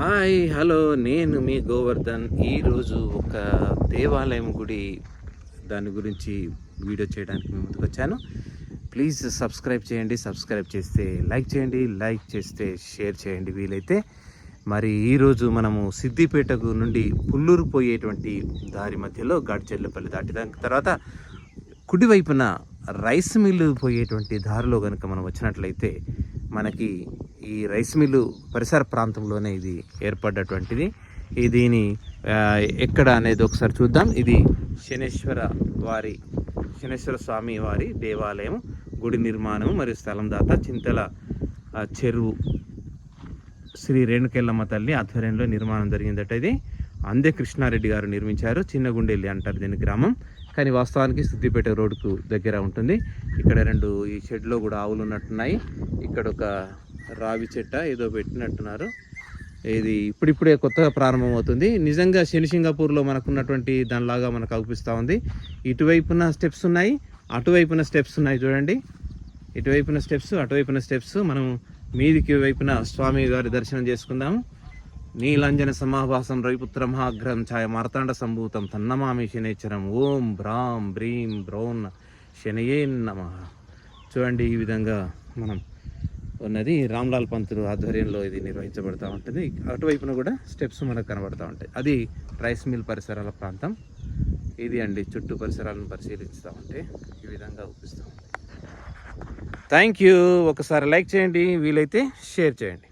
Hi hello నేను మీ గోవర్ధన్. ఈరోజు ఒక దేవాలయం గుడి దాని గురించి వీడియో చేయడానికి మేము ముందుకు వచ్చాను. ప్లీజ్ సబ్స్క్రైబ్ చేయండి సబ్స్క్రైబ్ చేస్తే లైక్ చేయండి లైక్ చేస్తే షేర్ చేయండి వీలైతే. మరి ఈరోజు మనము సిద్దిపేటకు నుండి పుల్లూరు పోయేటువంటి దారి మధ్యలో గాడిచెర్లపల్లి దాటిదానికి తర్వాత కుడివైపున రైస్ మిల్లు పోయేటువంటి దారిలో కనుక మనం వచ్చినట్లయితే మనకి ఈ రైస్ మిల్లు పరిసర ప్రాంతంలోనే ఇది ఏర్పడ్డటువంటిది. ఈ దీని ఎక్కడ అనేది ఒకసారి చూద్దాం. ఇది శనేశ్వర వారి శనేశ్వర స్వామి వారి దేవాలయం గుడి నిర్మాణం మరియు స్థలం దాత చింతల చెరువు శ్రీ రేణుకెళ్ళమ్మ తల్లి ఆధ్వర్యంలో నిర్మాణం జరిగిందట ఇది. అందే కృష్ణారెడ్డి గారు నిర్మించారు చిన్నగుండెల్లి అంటారు దీని గ్రామం. కానీ వాస్తవానికి సిద్దిపేట రోడ్కు దగ్గర ఉంటుంది. ఇక్కడ రెండు ఈ షెడ్లో కూడా ఆవులు ఉన్నట్టున్నాయి ఇక్కడ ఒక రావి చెట్ట ఏదో పెట్టినట్టున్నారు. ఇది ఇప్పుడిప్పుడే కొత్తగా ప్రారంభమవుతుంది. నిజంగా శనిసింగాపూర్లో మనకున్నటువంటి దానిలాగా మనకు అనిపిస్తూ ఉంది. ఇటువైపున స్టెప్స్ ఉన్నాయి అటువైపున స్టెప్స్ ఉన్నాయి చూడండి. ఇటువైపున స్టెప్స్ అటువైపున స్టెప్స్. మనం మీదికి వైపున స్వామి గారి దర్శనం చేసుకుందాము నీలంజన సమాభాసం రవిపుత్ర మహాగ్రం ఛాయ మార్తాండ సంభూతం తన్నమామి శనేశ్వరం ఓం భ్రాం బ్రీం బ్రౌన్ శనయే నమ. చూడండి ఈ విధంగా మనం ఉన్నది. రామ్లాల్ పంతులు ఆధ్వర్యంలో ఇది నిర్వహించబడుతూ ఉంటుంది. అటువైపున కూడా స్టెప్స్ మనకు కనబడుతూ ఉంటాయి. అది రైస్ మిల్ పరిసరాల ప్రాంతం. ఇది అండి చుట్టూ పరిసరాలను పరిశీలిస్తూ ఉంటే ఈ విధంగా చూపిస్తూ థ్యాంక్ యూ. ఒకసారి లైక్ చేయండి. వీలైతే షేర్ చేయండి.